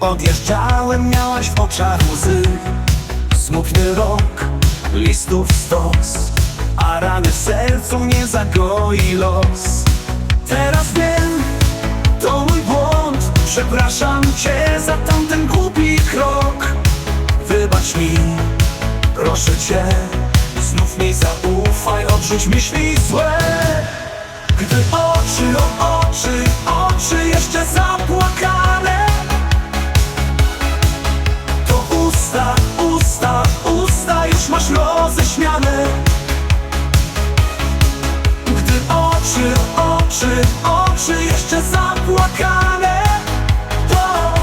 odjeżdżałem miałaś w oczach łzy. Smutny rok, listów stos A rany w sercu nie zagoi los. Teraz wiem, to mój błąd Przepraszam cię za tamten głupi krok. Wybacz mi, proszę cię Znów mi zaufaj, odrzuć myśli złe. Gdy oczy o oczy, oczy oczy, oczy jeszcze zapłakane. To,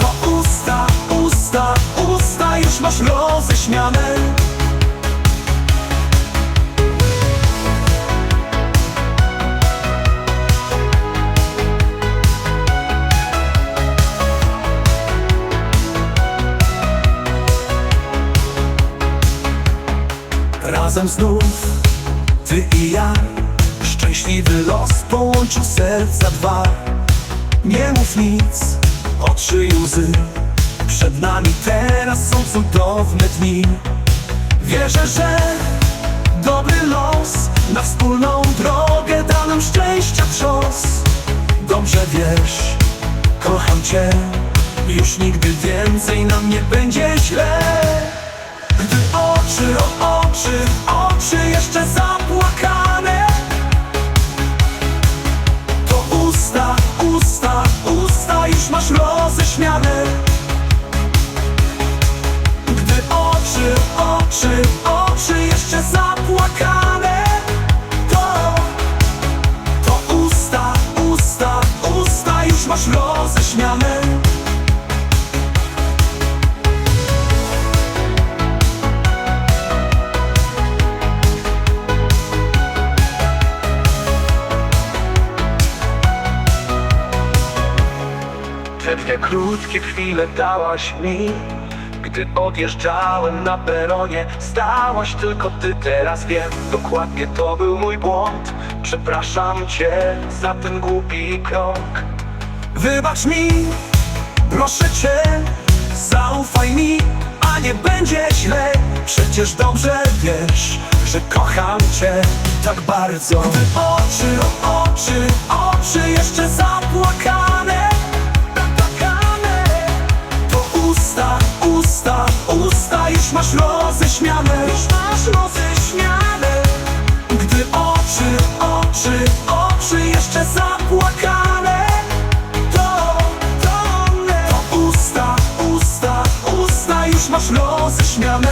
to usta, usta, usta już masz roześmiane. Razem znów ty i ja Szczęśliwy los połączył serca dwa. Nie mów nic, oczy i łzy. Przed nami teraz są cudowne dni. Wierzę, że dobry los Na wspólną drogę da nam szczęścia trzos Dobrze wiesz, kocham cię. Już nigdy więcej nam nie będzie źle masz roześmiane Te dwie krótkie chwile dałaś mi Gdy odjeżdżałem na peronie. Stałaś tylko ty, teraz wiem Dokładnie to był mój błąd. Przepraszam cię za ten głupi krok Wybacz mi, proszę cię Zaufaj mi, a nie będzie źle. Przecież dobrze wiesz, że kocham cię tak bardzo. Gdy oczy oczy, oczy jeszcze zapłakane Zapłakane To usta, usta, usta już masz roześmiane. Już masz roześmiane roześmiane